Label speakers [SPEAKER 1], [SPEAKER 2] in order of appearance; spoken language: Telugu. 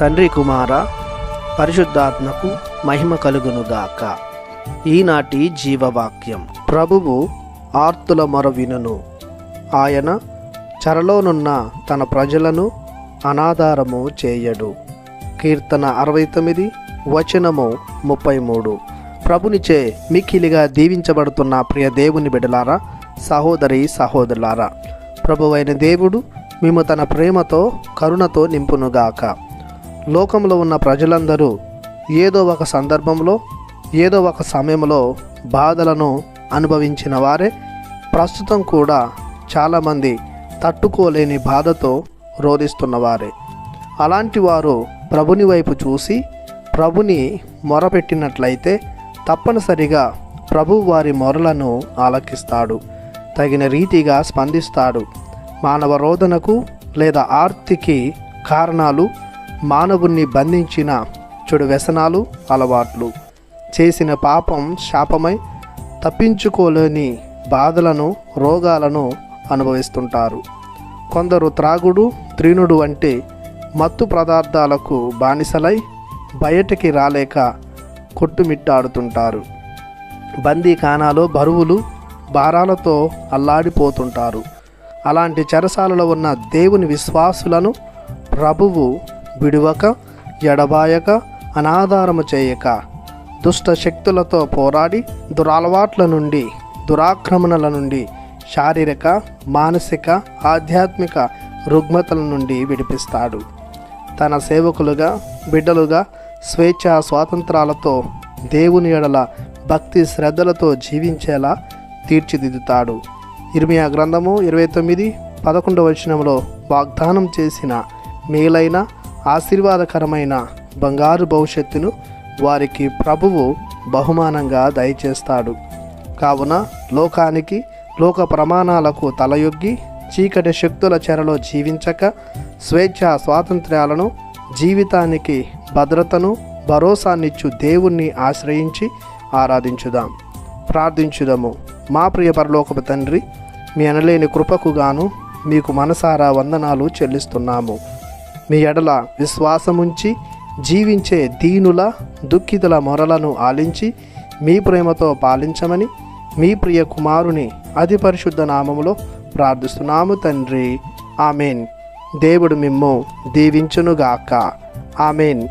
[SPEAKER 1] తండ్రి కుమార పరిశుద్ధాత్మకు మహిమ కలుగునుగాక. ఈనాటి జీవవాక్యం. ప్రభువు ఆర్తుల మొర వినును. ఆయన చరలోనున్న తన ప్రజలను అనాధారము చేయడు. కీర్తన అరవై తొమ్మిది వచనము ముప్పై మూడు. ప్రభునిచే మిక్కిలిగా దీవించబడుతున్న ప్రియ దేవుని బిడలారా సహోదరి సహోదరులారా ప్రభువైన దేవుడు మేము తన ప్రేమతో కరుణతో నింపునుగాక. లోకంలో ఉన్న ప్రజలందరూ ఏదో ఒక సందర్భంలో ఏదో ఒక సమయంలో బాధలను అనుభవించిన వారే. ప్రస్తుతం కూడా చాలామంది తట్టుకోలేని బాధతో రోధిస్తున్నవారే అలాంటి వారు ప్రభుని వైపు చూసి ప్రభుని మొరపెట్టినట్లయితే తప్పనిసరిగా ప్రభు వారి మొరలను ఆలకిస్తాడు తగిన రీతిగా స్పందిస్తాడు. మానవ రోదనకు లేదా ఆర్తికి కారణాలు మానవుణ్ణి బంధించిన చెడు వ్యసనాలు అలవాట్లు. చేసిన పాపం శాపమై తప్పించుకోలేని బాధలను రోగాలను అనుభవిస్తుంటారు. కొందరు త్రాగుడు త్రీనుడు వంటి మత్తు పదార్థాలకు బానిసలై బయటికి రాలేక కొట్టుమిట్టాడుతుంటారు. బందీఖానాలో బరువులు భారాలతో అల్లాడిపోతుంటారు. అలాంటి చెరసాలలో ఉన్న దేవుని విశ్వాసులను ప్రభువు విడువక ఎడబాయక అనాధారము చేయక. దుష్ట శక్తులతో పోరాడి దురలవాట్ల నుండి దురాక్రమణల నుండి శారీరక మానసిక ఆధ్యాత్మిక రుగ్మతల నుండి విడిపిస్తాడు. తన సేవకులుగా బిడ్డలుగా స్వేచ్ఛ స్వాతంత్రాలతో దేవుని ఎడల భక్తి శ్రద్ధలతో జీవించేలా తీర్చిదిద్దుతాడు. ఇర్మియా గ్రంథము ఇరవై తొమ్మిది పదకొండవ వచనంలో వాగ్దానం చేసిన మేలైన ఆశీర్వాదకరమైన బంగారు భవిష్యత్తును వారికి ప్రభువు బహుమానంగా దయచేస్తాడు. కావున లోకానికి లోక ప్రమాణాలకు తలయొగ్గి చీకటి శక్తుల చెరలో జీవించక స్వేచ్ఛ స్వాతంత్ర్యాలను జీవితానికి భద్రతను భరోసానిచ్చు దేవుణ్ణి ఆశ్రయించి ఆరాధించుదాం. ప్రార్థించుదాము. మా ప్రియ పరలోకపు తండ్రి మీ అనలేని కృపకు గాను మీకు మనసారా వందనాలు చెల్లిస్తున్నాము. మీ ఎడల విశ్వాసముంచి జీవించే దీనుల దుఃఖితుల మొరలను ఆలించి మీ ప్రేమతో పాలించమని మీ ప్రియ కుమారుని అతి పరిశుద్ధ నామములో ప్రార్థిస్తున్నాము తండ్రి. ఆమెన్. దేవుడు మిమ్ము దీవించునుగాక. ఆమెన్.